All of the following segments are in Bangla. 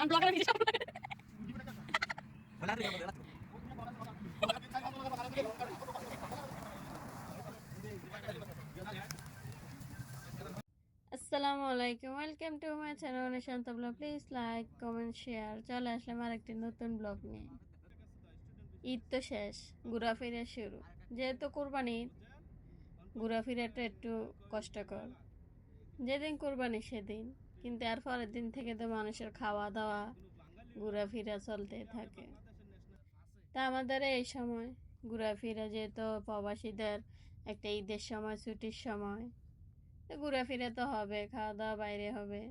আমি ব্লগারে দিছি সব আসসালামু আলাইকুম welcome to my channel Nishant blog please like comment share চলে আসলাম আরেকটি নতুন ব্লগ নিয়ে। ঈদ তো শেষ, ঘোরাফেরা শুরু। যেহেতু কোরবানি ঈদ, ঘোরাফেরাটা একটু কষ্টকর। যেদিন কোরবানি, সেদিন। কিন্তু আর পরের দিন থেকে তো মানুষের খাওয়া দাওয়া ঘোরাফেরা চলতে থাকে। তা আমাদের এই সময়, ঘোরাফেরা যেহেতু প্রবাসীদের একটা ঈদের সময়, ছুটির সময়, তো ঘোরাফেরা তো হবে খাওয়া দাওয়া বাইরে হবে,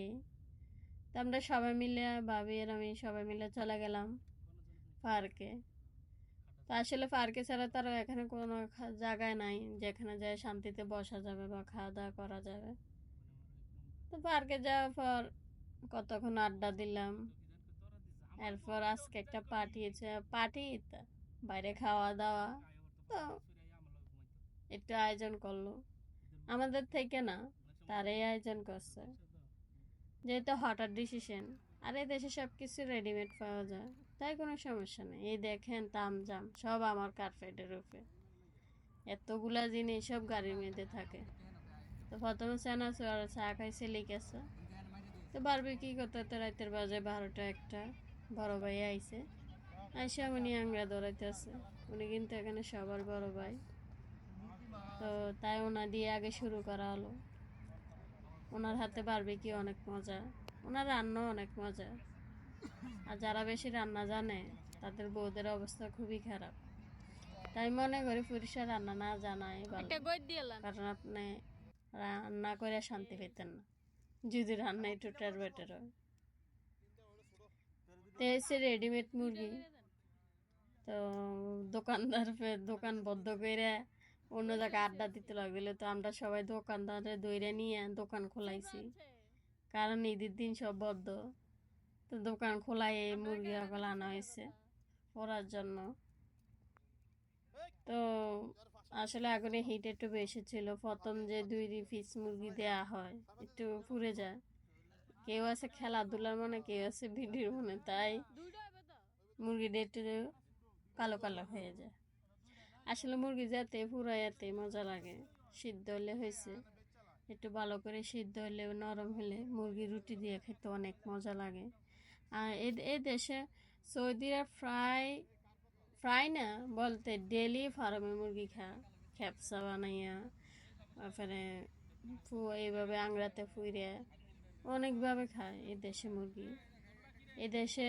এই। তো আমরা সবাই মিলে, ভাবি আর আমি সবাই মিলে চলে গেলাম পার্কে। তো আসলে পার্কে ছাড়া তো আর এখানে কোনো জায়গায় নাই, যেখানে যায় শান্তিতে বসা যাবে বা খাওয়া দাওয়া করা যাবে। তো পার্কে যাওয়ার পর কতক্ষণ আড্ডা দিলাম। এরপর আজকে একটা পার্টি আছে, পার্টি বাইরে খাওয়া দাওয়া তো একটু আয়োজন করল। আমাদের থেকে না, তারাই আয়োজন করছে। যেহেতু হঠাৎ ডিসিশন আর এই দেশে সব কিছু রেডিমেড পাওয়া যায়, তাই কোনো সমস্যা নেই। এই দেখেন তাম জাম সব আমার কার্পেটের উপরে। এতগুলা জিনিস সব গাড়ির মধ্যে থাকে। তো প্রথমে চানা চুয়ার চা খাইছে লিখেছে তো বারবি কি করতে তো রাতের বাজে বারোটা একটা বড় ভাই আইছে। আইসা উনি আংরা দৌড়াইতেছে উনি কিন্তু এখানে সবার বড় ভাই। তো তাই ওনা দিয়ে আগে শুরু করা হলো। ওনার হাতে পারবে কি অনেক মজা। ওনার রান্নাও অনেক মজা। আর যারা বেশি রান্না জানে তাদের বউদের অবস্থা খুবই খারাপ। তাই মনে করি পুরুষের রান্না না জানাই কারণ আপনি রান্না করে শান্তি পেতেন না। যদি রান্না একটু টের বেটার হয় তো এসে রেডিমেড মুরগি। তো দোকানদার দোকান বন্ধ করে অন্য জায়গায় আড্ডা দিতে লাগল। তো আমরা সবাই দোকানদারে দইরে নিয়ে দোকান খোলাইছি। কারণ ঈদের দিন সব বদ্ধ তো দোকান খোলাই এই মুরগি সকল আনা হয়েছে। পরার জন্য। তো আসলে আগুনে হিট একটু বেশি ছিল। প্রথম যে দুই পিস মুরগি দেয়া হয়, একটু পুড়ে যায়। কেউ আছে খেলাধুলার মনে, কেউ আছে ভিডিওর মনে, তাই মুরগিটা একটু কালো কালো হয়ে যায়। আসলে মুরগি যাতে ফুরাইয়াতে মজা লাগে, সিদ্ধ হলে হয়েছে। একটু ভালো করে সিদ্ধ হলে নরম হলে মুরগি রুটি দিয়ে খেতে অনেক মজা লাগে। আর এ দেশে সৌদিরা ফ্রাই ফ্রাই না? বলতে ডেলি ফার্মে মুরগি খা খেপসা বানাইয়া, তারপরে এইভাবে আংড়াতে ফুইরে অনেকভাবে খায় এই দেশে মুরগি। এ দেশে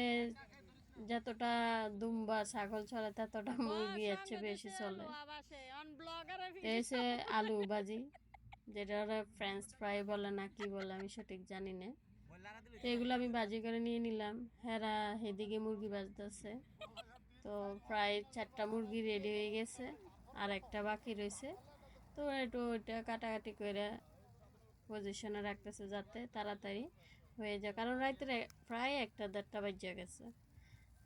যতটা দুম্বা ছাগল চলে, ততটা মুরগি চেয়ে বেশি চলে। এসে আলু ভাজি, যেটা ওরা ফ্রেঞ্চ ফ্রাই বলে না কি বলে আমি সঠিক জানি না। এগুলো আমি ভাজি করে নিয়ে নিলাম। হেরা এদিকে মুরগি ভাজতেছে। তো প্রায় চারটা মুরগি রেডি হয়ে গেছে, আর একটা বাকি রয়েছে। তো একটু ওইটা কাটাকাটি করে পজিশনে রাখতেছে যাতে তাড়াতাড়ি হয়ে যায়। কারণ রাত্রে প্রায় একটা দেড়টা বাজে গেছে।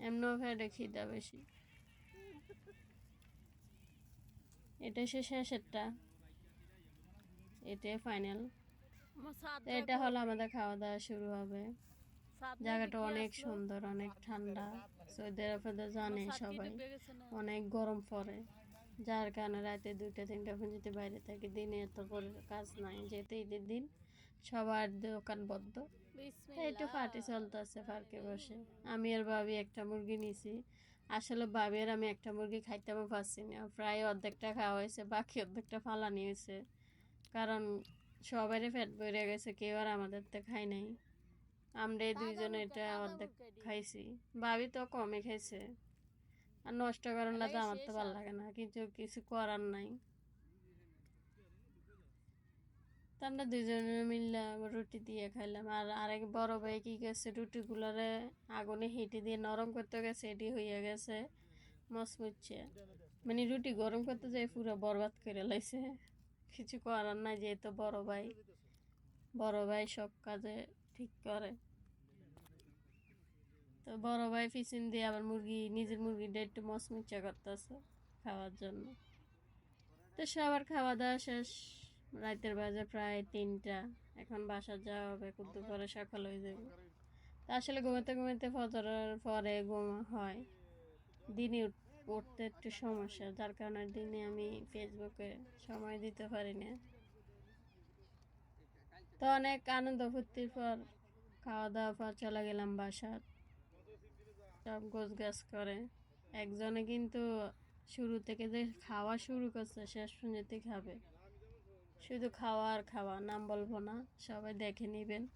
এমনও ফেটে খিদা বেশি। এটা সে শেষেরটা এটাই ফাইনাল এটা হলো আমাদের খাওয়া দাওয়া শুরু হবে। জায়গাটা অনেক সুন্দর অনেক ঠান্ডা। সৌদি আরবে জানে সবাই অনেক গরম পড়ে। যার কারণে রাতে দুইটা তিনটা পর্যন্ত বাইরে থাকি। দিনে এত করে কাজ নাই যেহেতু ঈদের দিন সবার দোকান বদ্ধ একটু পার্টি চলতেছে পার্কে বসে। আমি আর ভাবি একটা মুরগি নিছি। আসলে ভাবি আর আমি একটা মুরগি খাইতেও পারছি না। প্রায় অর্ধেকটা খাওয়া হয়েছে বাকি অর্ধেকটা ফালানি হয়েছে। কারণ সবারই পেট ভরে গেছে কেউ আর আমাদের তো খাই নাই। আমরা এই দুইজনে এটা অর্ধেক খাইছি। ভাবি তো কমে খাইছে। আর নষ্ট করার না তো আমার তো ভালো লাগে না কিন্তু কিছু করার নাই। তো আমরা দুজনে মিললে রুটি দিয়ে খাইলাম। আর আরেক বড় ভাই কি গেছে রুটিগুলোরে আগুনে হেঁটে দিয়ে নরম করতে গেছে এটি হয়ে গেছে মচমুচ্ছে মানে রুটি গরম করতে যাই পুরো বরবাদ করে লাইছে। কিছু করার নাই যেহেতু বড় ভাই। বড় ভাই সব কাজে ঠিক করে। তো বড় ভাই পিছন দিয়ে আবার মুরগি, নিজের মুরগিটা একটু মচমুচা করতেছে খাওয়ার জন্য। তো সবার খাওয়া দাওয়া শেষ। রাতের বাজে প্রায় তিনটা। এখন বাসা যাওয়া হবে কুদ্দু পরে সকাল হয়ে যাবে। তা আসলে ঘুমাতে ঘুমাতে ফজরের পরে ঘুম হয়। দিনে উঠ- উঠতে একটু সমস্যা, যার কারণে দিনে আমি ফেসবুকে সময় দিতে পারি না। তো অনেক আনন্দ ফুর্তির পর খাওয়া দাওয়ার পর চলে গেলাম বাসার সব গোছ গাছ করে। একজনে কিন্তু শুরু থেকে যে খাওয়া শুরু করছে শেষ পর্যন্ত খাবে। শুধু খাওয়া আর খাওয়া, নাম বলব না, সবাই দেখে নেবেন।